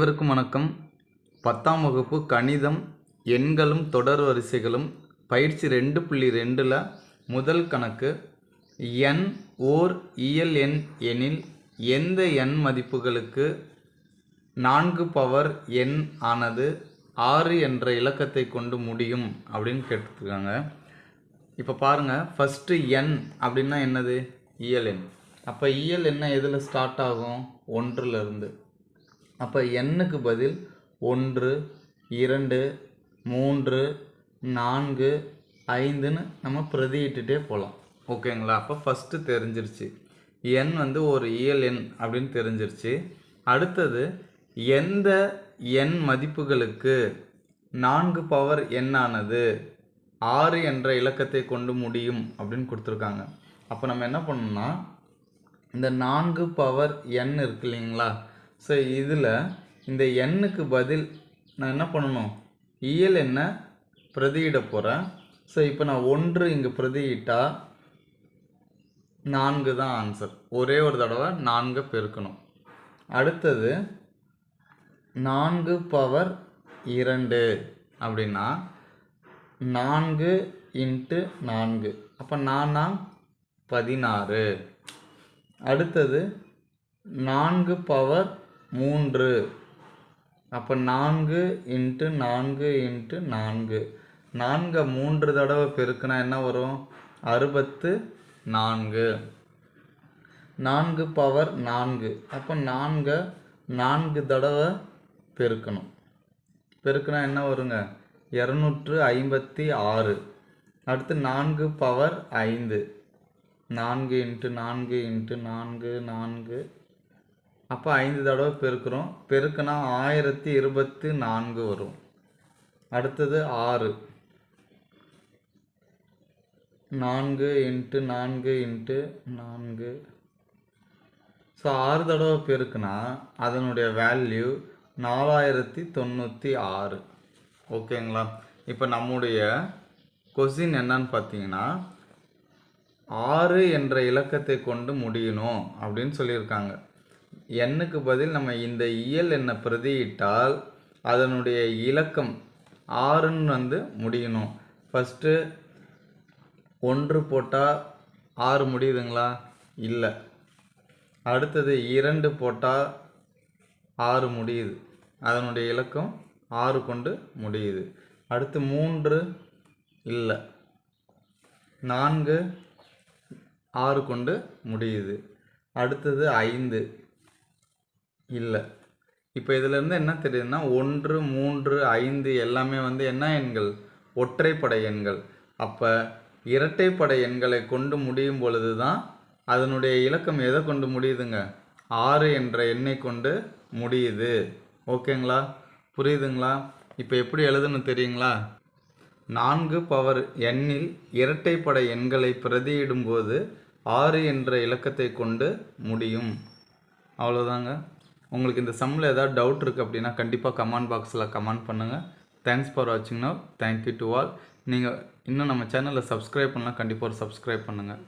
அனைவருக்கும் வணக்கம். பத்தாம் வகுப்பு கணிதம் எண்களும் தொடர் வரிசைகளும் பயிற்சி ரெண்டு புள்ளி ரெண்டில் முதல் கணக்கு எண் ஓர் இயல் எண் எனில் எந்த எண் மதிப்புகளுக்கு நான்கு பவர் எண் ஆனது ஆறு என்ற இலக்கத்தை கொண்டு முடியும் அப்படின்னு கேட்டுருக்காங்க இப்போ பாருங்கள் ஃபஸ்ட்டு எண் அப்படின்னா என்னது? இயல் எண். அப்போ இயல் என்ன எதில் ஸ்டார்ட் ஆகும்? ஒன்றுலேருந்து அப்போ எண்ணுக்கு பதில் ஒன்று இரண்டு மூன்று நான்கு ஐந்துன்னு நம்ம பிரதியிட்டுட்டே போகலாம் ஓகேங்களா அப்போ ஃபஸ்ட்டு தெரிஞ்சிருச்சு. எண் வந்து ஒரு இயல் எண் அப்படின்னு தெரிஞ்சிருச்சு. அடுத்தது எந்த எண் மதிப்புகளுக்கு நான்கு பவர் எண்ணானது ஆறு என்ற இலக்கத்தை கொண்டு முடியும் அப்படின்னு கொடுத்துருக்காங்க. அப்போ நம்ம என்ன பண்ணோம்னா இந்த நான்கு பவர் எண் இருக்கு இல்லைங்களா? ஸோ இதில் இந்த எண்ணுக்கு பதில் நான் என்ன பண்ணணும்? இயல் என்ன? பிரதியிட போகிறேன் ஸோ இப்போ நான் ஒன்று இங்கே பிரதியிட்டால் நான்கு தான் ஆன்சர் ஒரே ஒரு தடவை நான்கு பெருக்கணும். அடுத்தது நான்கு பவர் இரண்டு அப்படின்னா நான்கு இன்ட்டு நான்கு. அப்போ நானா பதினாறு. அடுத்தது நான்கு பவர் மூன்று. அப்போ நான்கு இன்ட்டு நான்கு இன்ட்டு நான்கு. நான்கை மூன்று தடவை பெருக்குனா என்ன வரும்? அறுபத்து நான்கு. நான்கு பவர் நான்கு. அப்போ நான்கை நான்கு தடவை பெருக்கணும். பெருக்குனா என்ன வருங்க? இரநூற்று ஐம்பத்தி ஆறு. அடுத்து நான்கு பவர் ஐந்து. நான்கு இன்ட்டு நான்கு இன்ட்டு நான்கு நான்கு அப்போ ஐந்து தடவை பெருக்கிறோம். பெருக்குனா ஆயிரத்தி இருபத்தி நான்கு வரும். அடுத்தது ஆறு. நான்கு இன்ட்டு நான்கு இன்ட்டு நான்கு. ஸோ ஆறு தடவை பெருக்குனா அதனுடைய வேல்யூ நாலாயிரத்தி தொண்ணூற்றி ஆறு. ஓகேங்களா இப்போ நம்முடைய கொஸ்டின் என்னன்னு பார்த்தீங்கன்னா ஆறு என்ற இலக்கத்தை கொண்டு முடியணும் அப்படின்னு சொல்லியிருக்காங்க. எண்ணுக்கு பதில் நம்ம இந்த இயல் எண்ணை பிரதியிட்டால் அதனுடைய இலக்கம் ஆறுன்னு வந்து முடியணும். ஃபஸ்ட்டு ஒன்று போட்டால் ஆறு முடியுதுங்களா? இல்லை. அடுத்தது இரண்டு போட்டால் ஆறு முடியுது. அதனுடைய இலக்கம் ஆறு கொண்டு முடியுது. அடுத்து மூன்று இல்லை. நான்கு ஆறு கொண்டு முடியுது. அடுத்தது ஐந்து. இல்லை. இப்போ இதிலேருந்து என்ன தெரியுதுன்னா ஒன்று மூன்று ஐந்து எல்லாமே வந்து என்ன எண்கள்? ஒற்றைப்படை எண்கள். அப்போ இரட்டைப்படை எண்களை கொண்டு முடியும் பொழுது தான் அதனுடைய இலக்கம் எதை கொண்டு முடியுதுங்க? ஆறு என்ற எண்ணை கொண்டு முடியுது. ஓகேங்களா? புரியுதுங்களா? இப்போ எப்படி எழுதுன்னு தெரியுங்களா? நான்கு பவர் எண்ணில் இரட்டைப்படை எண்களை பிரதியிடும்போது ஆறு என்ற இலக்கத்தை கொண்டு முடியும். அவ்வளோதாங்க உங்களுக்கு இந்த சம்மில் ஏதாவது டவுட் இருக்குது அப்படின்னா கண்டிப்பாக கமெண்ட் பாக்ஸில் கமெண்ட் பண்ணுங்கள் தேங்க்ஸ் ஃபார் வாட்சிங் now thank you to all நீங்கள் இன்னும் நம்ம சேனலில் சப்ஸ்கிரைப் பண்ணலாம் கண்டிப்பாக ஒரு சப்ஸ்கிரைப் பண்ணுங்கள்